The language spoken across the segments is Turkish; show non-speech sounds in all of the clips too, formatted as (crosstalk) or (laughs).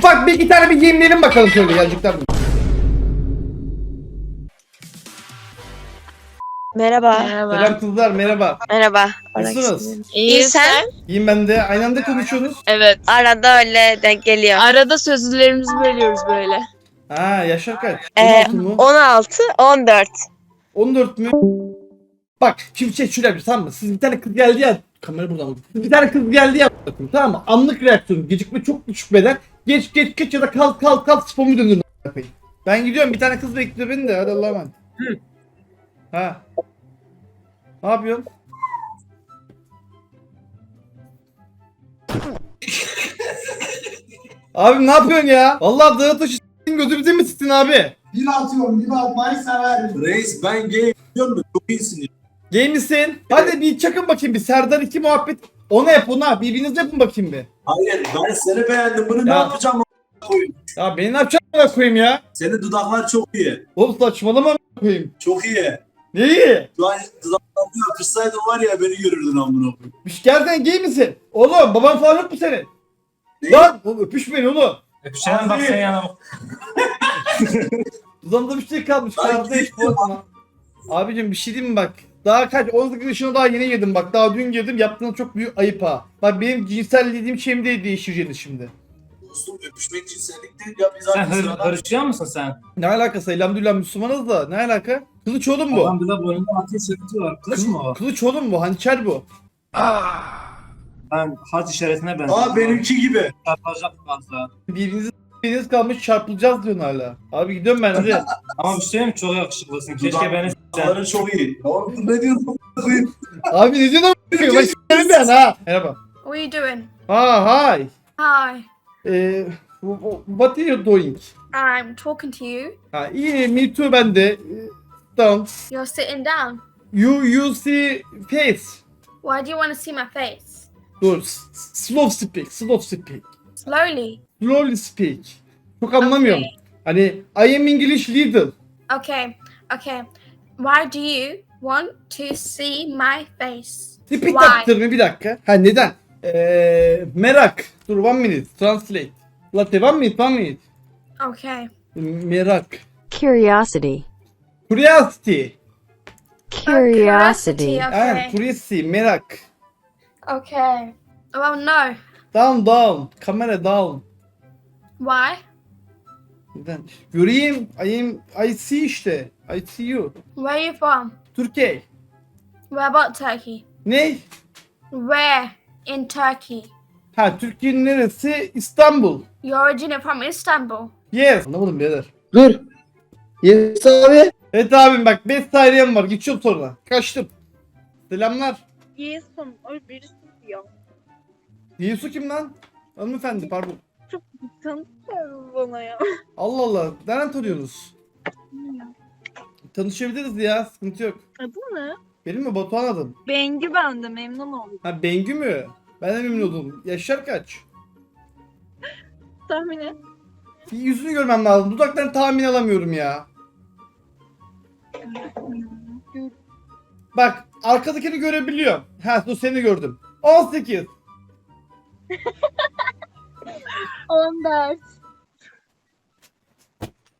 ufak bir iki tane bir giyimleyelim bakalım şöyle mi? Merhaba. Merhaba. Selam kızlar merhaba. Merhaba. Nasılsınız? İyi sen? İyiyim ben de. Aynı anda konuşuyorsunuz. Evet. Arada öyle denk geliyor. Arada sözlülerimizi bölüyoruz böyle. Ha yaşar kaç? Ee, 16 mu? 16, 14. 14 mü? Bak şimdi şey şöyle yapacağız tamam mı? Siz bir tane kız geldi ya. Kamera buradan bir tane kız geldi ya. Tamam mı? Anlık reaksiyon. Gecikme çok düşük beden. Geç geç geç ya da kal kal kal spomu döndürün. Ben gidiyorum bir tane kız bekliyor beni de. Hadi Allah'a emanet. Ha. Ne yapıyorsun? (laughs) Abim ne yapıyorsun ya? Vallahi dağı taşı s**tin gözümüze mi s**tin abi? Bir atıyorum, bir atmayı severim. Reis ben gay biliyor musun? Çok iyisin. Gay misin? Hadi bir çakın bakayım bir Serdar 2 muhabbet. Ona yap ona. Birbirinize yapın bakayım bir. Hayır ben seni beğendim. Bunu ne Ya. yapacağım? a**ına koyayım? Ya beni ne yapacaksın amına koyayım ya? Senin dudaklar çok iyi. Oğlum saçmalama amına koyayım. Çok iyi. Neyi? Şu an dudaklarını yapışsaydın var ya beni görürdün amına koyayım. Bir gerçekten gay misin? Oğlum baban falan yok mu senin? Ne? Lan oğlum öpüşmeyin oğlum. Öpüşelim bak sen yana bak. (laughs) Dudağımda bir şey kalmış. Bozma. Abicim bir şey diyeyim mi bak. Daha kaç 18 yaşına daha yeni girdim bak. Daha dün girdim. Yaptığın çok büyük ayıp ha. Bak benim cinsel dediğim şeyim de değişeceğini şimdi. Dostum öpüşmek cinsellik değil ya. Biz Sen artık hır, sıradan... musun sen? Ne alakası? Elhamdülillah Müslümanız da. Ne alaka? Kılıç oğlum bu. Adam bir de boynunda ateş yakıtı var. Kılıç mı o? Kılıç oğlum bu. Hançer bu. Ben hac işaretine benziyor. Aa benimki gibi. Çarpılacak fazla. Birbirinizi biriniz kalmış çarpılacağız diyorsun hala. Abi gidiyorum ben hadi. (laughs) Ama bir şey diyeyim mi? Çok yakışıklısın. Keşke beni. Dudakları çok iyi. Oğlum ne diyorsun koyayım? Abi ne diyorsun? Ben s**erim ben ha. Merhaba. What are you doing? Ha hi. Hi. Ee, what are you doing? I'm talking to you. Ha iyi me too ben de. Down. You're sitting down. You you see face. Why do you want to see my face? Dur. s- Slow speak. Slow speak. Slowly. Slowly speak. Çok anlamıyorum. Hani I am English little. Okay. Okay. Why do you want to see my face? Repeat Why? after me bir dakika. Ha neden? Ee, merak. Dur one minute. Translate. Latte one minute one minute. Okay. Merak. Curiosity. Curiosity. Curiosity. Ha, Okay. curiosity. Merak. Okay. Well, no. Down down. Kamera down. Why? Neden? Göreyim. I am, I see işte. I see you. Where are you from? Türkiye. Where about Turkey? Ne? Where in Turkey? Ha Türkiye'nin neresi? İstanbul. You're originally from Istanbul. Yes. Anlamadım birader. Dur. Yes abi. Evet abim bak 5 dairem var. Geçiyorum sonra. Kaçtım. Selamlar. Yesun, o birisi diyor. Yiğisu kim lan? Hanımefendi pardon. Tanıtıyor bana ya. Allah Allah. Nereden tanıyorsunuz? Tanışabiliriz ya. Sıkıntı yok. Adı ne? Benim mi Batuhan adım? Bengi ben de memnun oldum. Ha Bengü mü? Ben de memnun oldum. Yaşlar kaç? Tahmin et. Bir yüzünü görmem lazım. Dudaklarını tahmin alamıyorum ya. Bak arkadakini görebiliyorum. Ha dur seni gördüm. 18. (laughs) 14.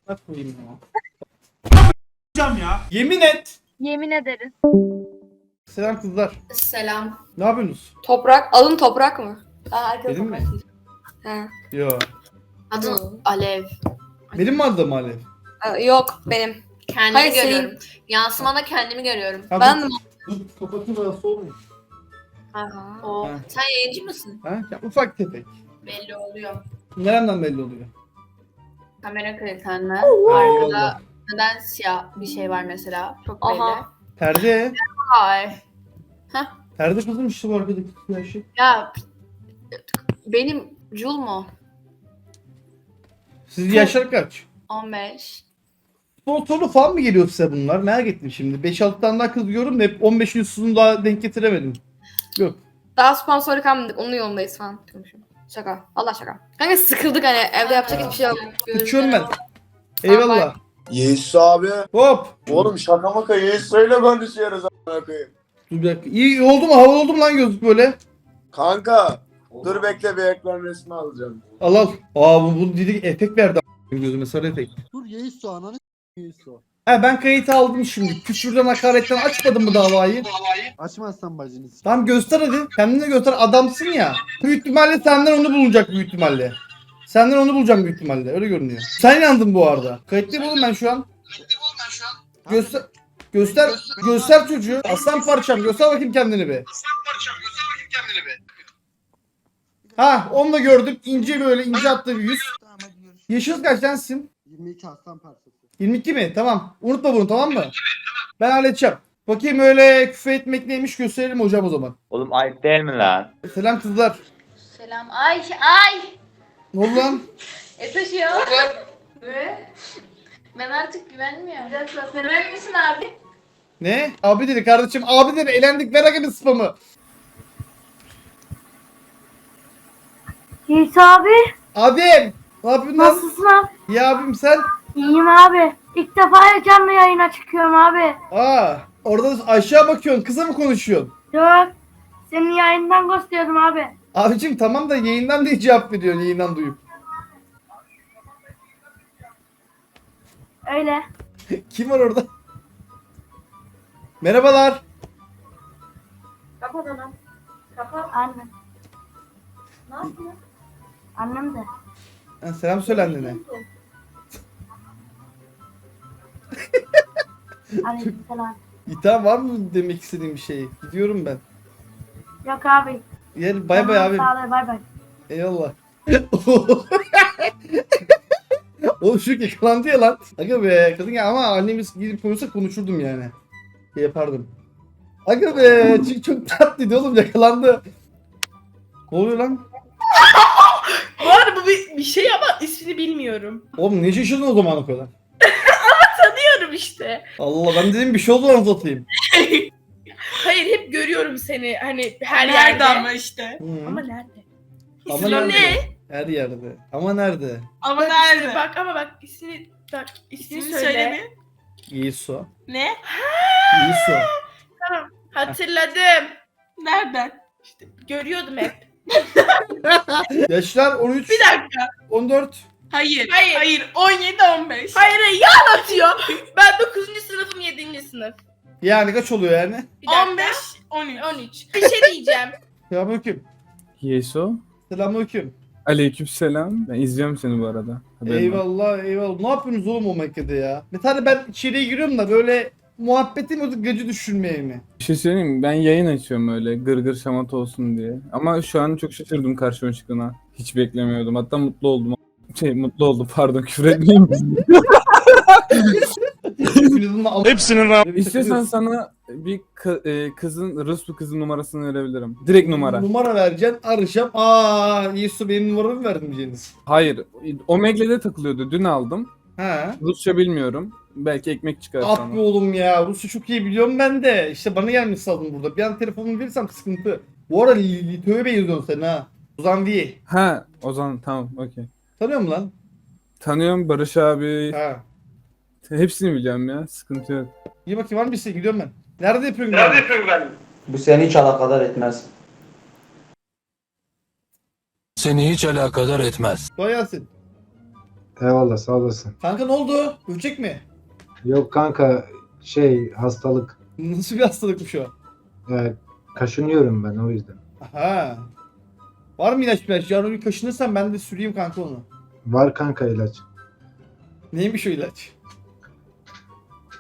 Bak koyayım ya. Yemin et. Yemin ederiz. Selam kızlar. Selam. Ne yapıyorsunuz? Toprak. Adın Toprak mı? Aa, herkes Benim toprak mi? He. Yo. Adın Alev. Benim mi adım Alev? Aa, yok benim. Kendimi Hayır, senin- görüyorum. Yansımada kendimi görüyorum. Ha, ben de Dur kapatayım arası olmuyor. Aha, o. Ha. Sen yayıncı mısın? Ha? Ya, ufak tefek. Belli oluyor. Nereden belli oluyor? Kamera kalitenden. Eyvallah. Arkada neden siyah bir şey var mesela? Çok belli. Aha. Perde. Ay. Perde kızım işte bu arkadaki yaşı. Ya benim Jul mu? Siz yaşlar kaç? 15. Sponsorlu falan mı geliyor size bunlar? Merak ettim şimdi. 5-6 tane daha kız görüyorum da hep 15 üstünü daha denk getiremedim. Yok. Daha sponsoru kalmadık. Onun yolundayız falan. Şaka. Allah şaka. Kanka sıkıldık hani evde yapacak hiçbir şey yok. Uçuyorum ben. Eyvallah. Yes abi. Hop. Oğlum şaka maka yes ile konuşuyoruz a**ına koyayım. Dur bir dakika. İyi oldu mu? Havalı oldu mu lan gözlük böyle? Kanka Dur bekle bir ekran resmi alacağım. Al al. Aa bu, bu dedik efekt verdi a- gözüme sarı efekt. Dur Yeiso ananı Yeiso. He ben kayıtı aldım şimdi. Küfürden hakaretten açmadım mı davayı? Açmazsan bacını s- Tamam göster hadi. Kendine göster adamsın ya. Büyük ihtimalle senden onu bulacak büyük ihtimalle. Senden onu bulacağım büyük ihtimalle. Öyle görünüyor. Sen inandın bu arada. Kayıtlıyım oğlum ben şu an. Göster. Göster. Göster çocuğu. Aslan parçam. Göster bakayım kendini be. Ha onu da gördüm. İnce böyle ince attı bir yüz. Tamam hadi görüşürüz. Yaşınız kaç sensin? 22 aslan parçası. 22 mi? Tamam. Unutma bunu tamam mı? Ben halledeceğim. Bakayım öyle küfür etmek neymiş gösterelim hocam o zaman. Oğlum ayıp değil mi lan? Selam kızlar. Selam. Ay ay. Ne oldu lan? (laughs) E taşıyor. Ve ben artık güvenmiyorum. Bir dakika sen emin misin abi? Ne? Abi dedi kardeşim abi dedi elendik ver abi spamı. Yiğit abi Abim. Ne yapıyorsun lan? nasılsın abi? Ya abim sen? İyiyim abi. İlk defa canlı yayına çıkıyorum abi. Aa orada aşağı bakıyorsun kıza mı konuşuyorsun? Yok. Senin yayından gösteriyordum abi. Abicim tamam da yayından diye cevap veriyorsun yayından duyup. Öyle. (laughs) Kim var orada? Merhabalar. Kapat onu. Kapat. Annem. Ne yapıyor? Annem de. Ha, selam söyle annene. Aleykümselam. İtham var mı demek istediğim bir şey? Gidiyorum ben. Yok abi. Gel bay bay abim. Sağ ol bay bay. Eyvallah. (laughs) Oğlum şu yakalandı ya lan. Aga be kadın ya ama annemiz gidip konuşsa konuşurdum yani. Şey yapardım. Aga be çünkü çok tatlıydı oğlum yakalandı. Ne oluyor lan? Arada bu bir, bir şey ama ismini bilmiyorum. Oğlum ne şaşırdın o zaman o kadar? İşte. Allah ben dedim bir şey oldu anlatayım. (laughs) Hayır hep görüyorum seni hani her Nerede yerde. ama işte. Hı. Ama nerede? Ama İsmi nerede? ne? Her yerde. Ama nerede? Ama Bak nerede? işte, bak ama bak ismini bak ismini İsmini söyle. söyle mi? Yiso. Ne? Yiso. Hatırladım. Nereden? İşte görüyordum hep. (laughs) Yaşlar 13, Bir dakika. 14. Hayır. Hayır. Hayır. 17 15. Hayır hayır ya anlatıyor. Ben 9. sınıfım 7. sınıf. Yani kaç oluyor yani? Bir dakika. 15 13. 13. Bir şey diyeceğim. Selamünaleyküm. Yeso. Selamünaleyküm. Aleykümselam. Ben izliyorum seni bu arada. Haberin var. Eyvallah eyvallah. Ne yapıyorsunuz oğlum o Mekke'de ya? Bir tane ben içeriye giriyorum da böyle muhabbetim o gacı düşürmeye mi? Bir şey söyleyeyim mi? Ben yayın açıyorum öyle gır gır şamata olsun diye. Ama şu an çok şaşırdım karşıma çıktığına. Hiç beklemiyordum. Hatta mutlu oldum. Şey mutlu oldum pardon küfür etmeyeyim. Hepsinin İstiyorsan sana bir kı- e, kızın Rus kızın numarasını verebilirim. Direkt numara. Numara vereceksin arayacağım. Aa Yesu benim numaramı verdin diyeceğiniz. Hayır. Omegle'de takılıyordu. Dün aldım. Ha. Rusça bilmiyorum. Belki ekmek çıkar At sana. be oğlum ya. Rusça çok iyi biliyorum ben de. İşte bana gelmiş saldın burada. Bir an telefonumu verirsem sıkıntı. Bu arada Lito'ya yazıyorsun sen ha. Ozan V. Ha o zaman tamam okey. Tanıyor musun lan? Tanıyorum Barış abi. Ha. Hepsini biliyorum ya. Sıkıntı yok. İyi bakayım var mı bir şey? Gidiyorum ben. Nerede yapıyorsun? Nerede yapıyorsun? Bu seni hiç alakadar etmez. Seni hiç alakadar etmez. Kolay gelsin. Eyvallah sağ olasın. Kanka ne oldu? Böcek mi? Yok kanka şey hastalık. Nasıl bir hastalıkmış o? Yani kaşınıyorum ben o yüzden. Aha. Var mı ilaç ilaç? Yarın bir kaşınırsan ben de süreyim kanka onu. Var kanka ilaç. Neymiş o ilaç?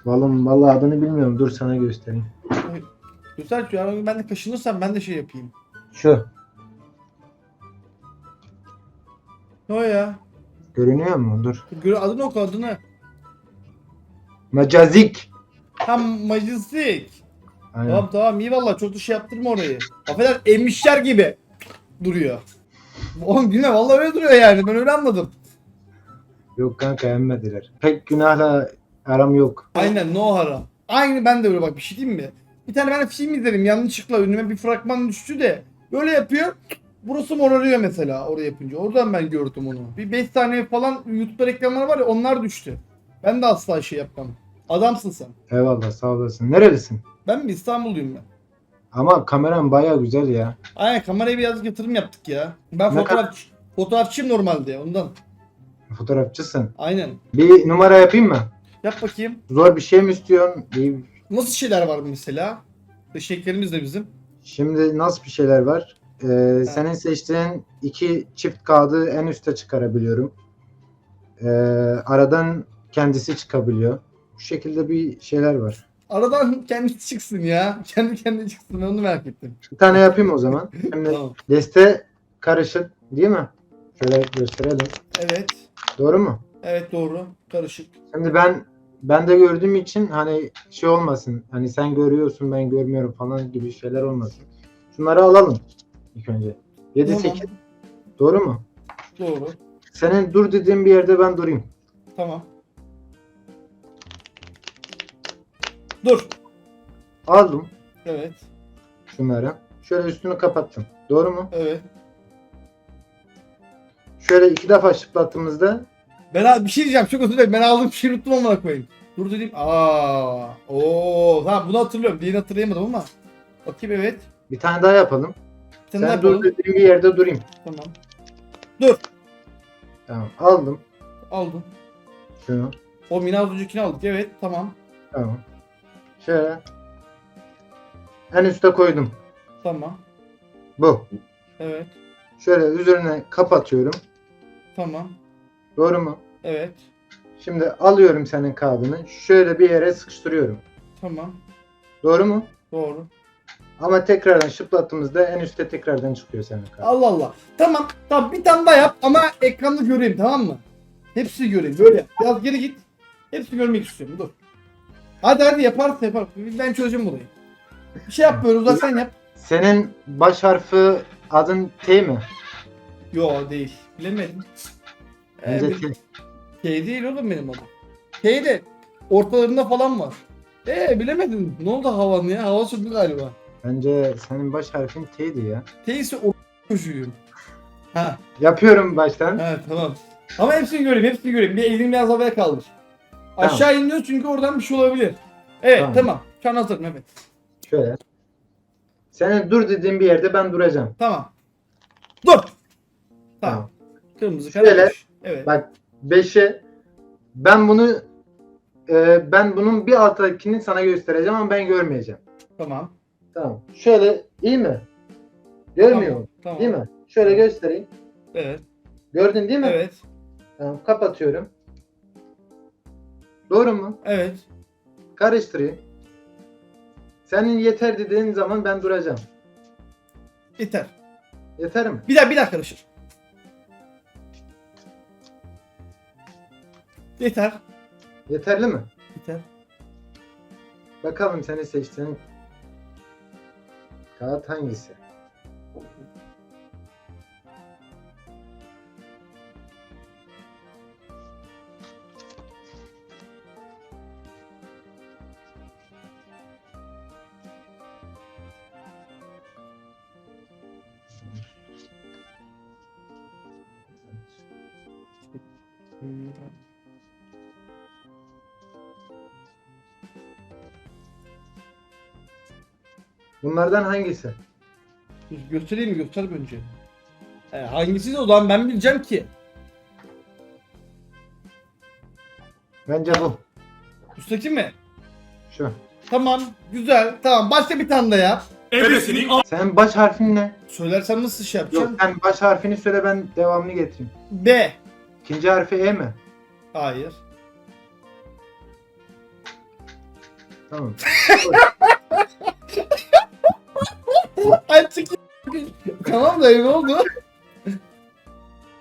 Vallahi, vallahi adını bilmiyorum. Dur sana göstereyim. Göster şu yarın ben de kaşınırsam ben de şey yapayım. Şu. Ne o ya? Görünüyor mu? Dur. Gör adını oku adını. Mecazik. Tam majistik. Aynen. Tamam tamam iyi valla çok da şey yaptırma orayı. Affeder emmişler gibi duruyor. Oğlum yine valla öyle duruyor yani ben öyle anladım. Yok kanka emmediler. Pek günahla aram yok. Aynen no haram. Aynı ben de öyle bak bir şey diyeyim mi? Bir tane ben film izledim yanlışlıkla önüme bir fragman düştü de böyle yapıyor. Burası morarıyor mesela orada yapınca. Oradan ben gördüm onu. Bir 5 saniye falan YouTube'da reklamlar var ya onlar düştü. Ben de asla şey yapmam. Adamsın sen. Eyvallah sağ olasın. Nerelisin? Ben mi İstanbulluyum ben? Ama kameram baya güzel ya. Aynen kameraya biraz yatırım yaptık ya. Ben Ne fotoğraf fotoğrafçıyım normalde ondan. Fotoğrafçısın. Aynen. Bir numara yapayım mı? Yap bakayım. Zor bir şey mi istiyorsun? Bir... Nasıl şeyler var mesela? Teşekkürlerimiz de bizim. Şimdi nasıl bir şeyler var? Ee, senin seçtiğin iki çift kağıdı en üste çıkarabiliyorum. Ee, aradan kendisi çıkabiliyor. Bu şekilde bir şeyler var. Aradan kendisi çıksın ya. (laughs) Kendi kendine çıksın onu merak ettim. Bir tane yapayım o zaman. Şimdi Tamam. deste karışık değil mi? Şöyle gösterelim. Evet. Doğru mu? Evet doğru. Karışık. Şimdi ben ben de gördüğüm için hani şey olmasın. Hani sen görüyorsun ben görmüyorum falan gibi şeyler olmasın. Şunları alalım ilk önce. 7 Tamam. 8 doğru mu? Doğru. Senin dur dediğin bir yerde ben durayım. Tamam. Dur. Aldım Evet. şunları. Şöyle üstünü kapattım. Doğru mu? Evet. Şöyle iki defa şıplattığımızda Ben al- bir şey diyeceğim. Çok özür dilerim. Ben aldığım bir şey unuttum amına koyayım. Dur dedim. Aa. Oo. Tamam bunu hatırlıyorum. Diğerini hatırlayamadım ama. Bakayım evet. bir tane daha yapalım. Bir tane daha Sen dur yapalım. dediğin bir yerde durayım. Tamam. Tamam. Aldım Aldım. şunu. O mina az öncekini aldık. Evet. Tamam. Tamam. Şöyle. En üste koydum. Tamam. Bu. Evet. Şöyle üzerine kapatıyorum. Tamam. Doğru mu? Evet. Şimdi alıyorum senin kağıdını. Şöyle bir yere sıkıştırıyorum. Tamam. Doğru mu? Doğru. Ama tekrardan şıplattığımızda en üstte tekrardan çıkıyor senin kağıdın. Allah Allah. Tamam. Tamam bir tane daha yap ama ekranda göreyim tamam mı? Hepsini göreyim. Böyle yap. Biraz geri git. Hepsini görmek istiyorum. Dur. Hadi hadi yaparsın yapar. Ben çözeceğim burayı. Bir şey yap böyle uzaktan yap. Senin baş harfi adın T mi? Yo değil. Bilemedim. Ee, Bence bir- T. T değil oğlum benim adım. T de ortalarında falan var. Ee bilemedin. Ne oldu havanın ya? Hava sürdü galiba. Bence senin baş harfin T'di ya. T ise o çocuğuyum. Ha, Yapıyorum baştan. ha tamam. Ama hepsini göreyim, hepsini göreyim. Bir elini biraz havaya kaldır. Tamam. Aşağı iniyor çünkü oradan bir şey olabilir. Evet, Tamam. tamam. Şu an hazırım evet. Şöyle. Senin dur dediğin bir yerde ben duracağım. Tamam. Dur. Tamam. Tamam. Kırmızı Şöyle. kararmış. Evet. Bak 5'e ben bunu e, ben bunun bir alttakini sana göstereceğim ama ben görmeyeceğim. Tamam. Tamam. Şöyle iyi mi? Görmüyor Tamam. Tamam. Değil mi? Şöyle göstereyim. Evet. Gördün değil mi? Evet. Tamam. Kapatıyorum. Doğru mu? Evet. Karıştırayım. Senin yeter dediğin zaman ben duracağım. Yeter. Yeter mi? Bir daha bir daha karışır. Yeter. Yeterli mi? Yeter. Bakalım seni seçtiğin kağıt hangisi? Bunlardan hangisi? Göstereyim mi? Göster önce. E, hangisi de o zaman ben bileceğim ki. Bence bu. Üstteki mi? Şu. Tamam. Güzel. Tamam. Başka bir tane de yap. Senin baş harfin ne? Söylersem nasıl şey Yok yapacağım? sen baş harfini söyle ben devamını getireyim. B. İkinci harfi E mi? Hayır. Tamam. (laughs) Ay çık. tamam da ne oldu?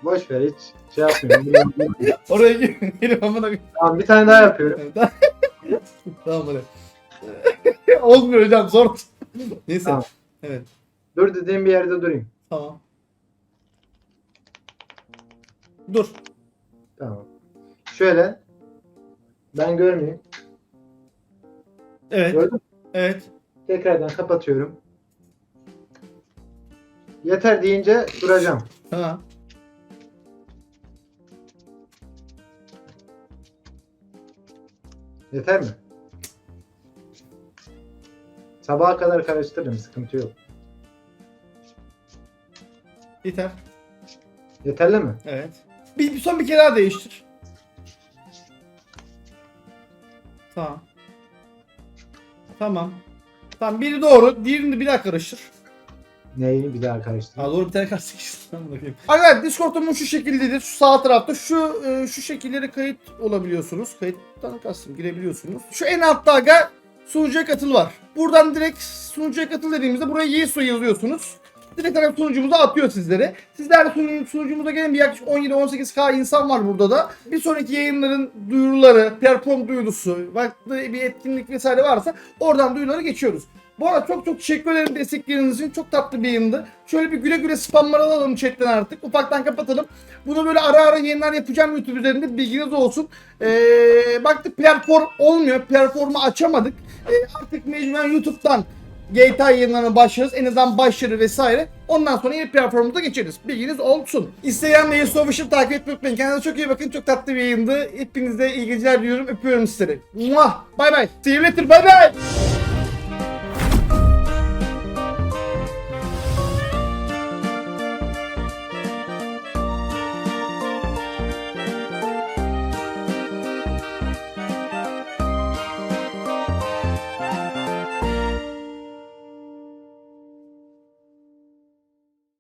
Boş ver hiç şey yapmıyorum. (laughs) Oraya gireyim amına koyayım. tamam bir tane daha yapıyorum. (laughs) tamam hadi. Olmuyor hocam zor. Neyse. Tamam. Evet. Dur dediğim bir yerde durayım. Tamam. Dur. Tamam. Şöyle. Ben görmeyeyim. Evet. Gördün mü? Evet. Tekrardan kapatıyorum. Yeter deyince duracağım. Tamam. Yeter mi? Sabaha kadar karıştırırım sıkıntı yok. Yeter. Yeterli mi? Evet. Bir, bir son bir kere daha değiştir. Tamam. Tamam. Tamam biri doğru. Diğerini bir daha karıştır. Neyi bir daha karıştır. Ha doğru bir tane karıştır. (laughs) Arkadaşlar Discord'umuz şu şekildedir. Şu sağ tarafta şu e, şu şekillere kayıt olabiliyorsunuz. Kayıttan kastım girebiliyorsunuz. Şu en altta aga sunucuya katıl var. Buradan direkt sunucuya katıl dediğimizde buraya Yesu yazıyorsunuz. Direkt olarak sunucumuza atıyor sizlere. Sizler de sunu- sunucumuza gelin bir yaklaşık 17-18k insan var burada da. Bir sonraki yayınların duyuruları, platform duyurusu, farklı bir etkinlik vesaire varsa oradan duyuruları geçiyoruz. Bu arada çok çok teşekkür ederim destekleriniz için. Çok tatlı bir yayındı. Şöyle bir güle güle spamlar alalım chatten artık. Ufaktan kapatalım. Bunu böyle ara ara yayınlar yapacağım YouTube üzerinde. Bilginiz olsun. Ee, baktık platform olmuyor. Platformu açamadık. Ee, artık mecburen YouTube'dan GTA yayınlarına başlarız. En azından başları vesaire. Ondan sonra yeni platformumuza geçeriz. Bilginiz olsun. Instagram ve Yusuf Official takip etmeyi unutmayın. Kendinize çok iyi bakın. Çok tatlı bir yayındı. Hepinize iyi geceler diliyorum. Öpüyorum sizleri. Muah. Bye bye. See you later. Bye bye.